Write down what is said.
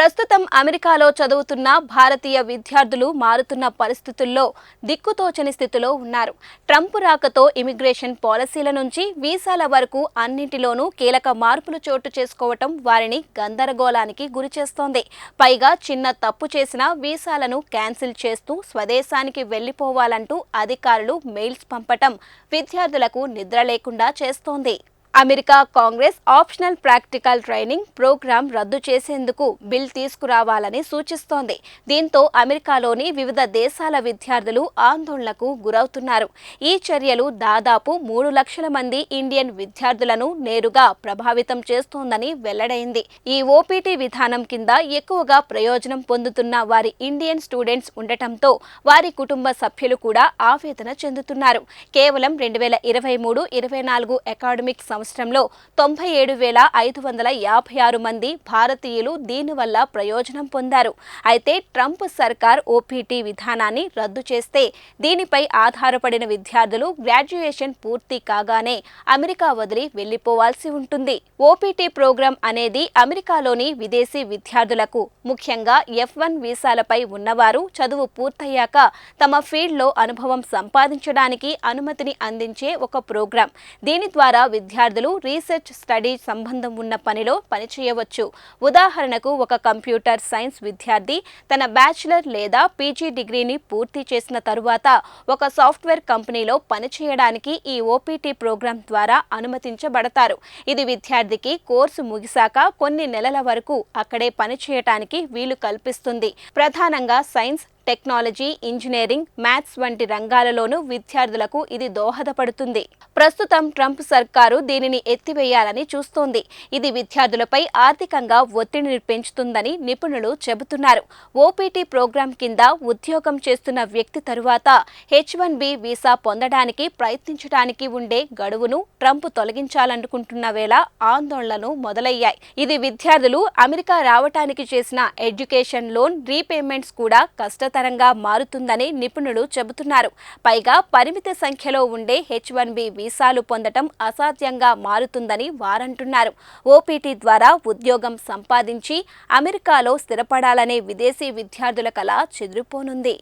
ప్రస్తుతం అమెరికాలో చదువుతున్న భారతీయ విద్యార్థులు మారుతున్న పరిస్థితుల్లో దిక్కుతోచని స్థితిలో ఉన్నారు. ట్రంప్ రాకతో ఇమిగ్రేషన్ పాలసీల నుంచి వీసాల వరకు అన్నింటిలోనూ కీలక మార్పులు చోటు చేసుకోవటం వారిని గందరగోళానికి గురిచేస్తోంది. పైగా చిన్న తప్పు చేసిన వీసాలను క్యాన్సిల్ చేస్తూ స్వదేశానికి వెళ్ళిపోవాలంటూ అధికారులు మెయిల్స్ పంపటం విద్యార్థులకు నిద్ర లేకుండా చేస్తోంది. America Congress optional practical training program రద్దు చేసేందుకు బిల్ తీసుకురావాలని సూచిస్తోంది. దీంతో అమెరికాలోని వివిధ దేశాల విద్యార్థులు ఆందోళనకు గురవుతున్నారు. ఈ చర్యలు దాదాపు మూడు లక్షల మంది ఇండియన్ విద్యార్థులను నేరుగా ప్రభావితం చేస్తోందని వెల్లడైంది. ఈ ఓపీటీ విధానం కింద ఎక్కువగా ప్రయోజనం పొందుతున్న వారి ఇండియన్ స్టూడెంట్స్ ఉండటంతో వారి కుటుంబ సభ్యులు కూడా ఆవేదన చెందుతున్నారు. కేవలం రెండు వేల ఇరవై మూడు ఇరవై నాలుగు అకాడమిక్ సంవత్సరంలో తొంభై ఏడు వేల ఐదు వందల యాభై ఆరు మంది భారతీయులు దీనివల్ల ప్రయోజనం పొందారు. అయితే ట్రంప్ సర్కార్ ఓపీటీ విధానాన్ని రద్దు చేస్తే దీనిపై ఆధారపడిన విద్యార్థులు గ్రాడ్యుయేషన్ పూర్తి కాగానే అమెరికా వదిలి వెళ్ళిపోవాల్సి ఉంటుంది. ఓపీటీ ప్రోగ్రాం అనేది అమెరికాలోని విదేశీ విద్యార్థులకు ముఖ్యంగా ఎఫ్ వన్ వీసాలపై ఉన్నవారు చదువు పూర్తయ్యాక తమ ఫీల్డ్లో అనుభవం సంపాదించడానికి అనుమతిని అందించే ఒక ప్రోగ్రాం. దీని ద్వారా విద్యార్థులు రీసెర్చ్ స్టడీ సంబంధం ఉన్న పనిలో పనిచేయవచ్చు. ఉదాహరణకు ఒక కంప్యూటర్ సైన్స్ విద్యార్థి తన బ్యాచిలర్ లేదా పీజీ డిగ్రీని పూర్తి చేసిన తరువాత ఒక సాఫ్ట్వేర్ కంపెనీలో పనిచేయడానికి ఈ ఓపీటీ ప్రోగ్రాం ద్వారా అనుమతించబడతారు. ఇది విద్యార్థికి కోర్సు ముగిశాక కొన్ని నెలల వరకు అక్కడే పనిచేయటానికి వీలు కల్పిస్తుంది. ప్రధానంగా సైన్స్ టెక్నాలజీ ఇంజనీరింగ్ మ్యాథ్స్ వంటి రంగాలలోనూ విద్యార్థులకు ఇది దోహదపడుతుంది. ప్రస్తుతం ట్రంప్ సర్కారు దీనిని ఎత్తివేయాలని చూస్తోంది. ఇది విద్యార్థులపై ఆర్థికంగా ఒత్తిడిని పెంచుతుందని నిపుణులు చెబుతున్నారు. ఓపీటీ ప్రోగ్రాం కింద ఉద్యోగం చేస్తున్న వ్యక్తి తరువాత హెచ్ వన్ బి వీసా పొందడానికి ప్రయత్నించడానికి ఉండే గడువును ట్రంప్ తొలగించాలనుకుంటున్న వేళ ఆందోళనలు మొదలయ్యాయి. ఇది విద్యార్థులు అమెరికా రావటానికి చేసిన ఎడ్యుకేషన్ లోన్ రీపేమెంట్స్ కూడా ప్రమాదకరంగా మారుతుందని నిపుణులు చెబుతున్నారు. పైగా పరిమిత సంఖ్యలో ఉండే హెచ్ వన్ బి వీసాలు పొందటం అసాధ్యంగా మారుతుందని వారంటున్నారు. ఓపీటీ ద్వారా ఉద్యోగం సంపాదించి అమెరికాలో స్థిరపడాలనే విదేశీ విద్యార్థుల కళ చెదిరిపోనుంది.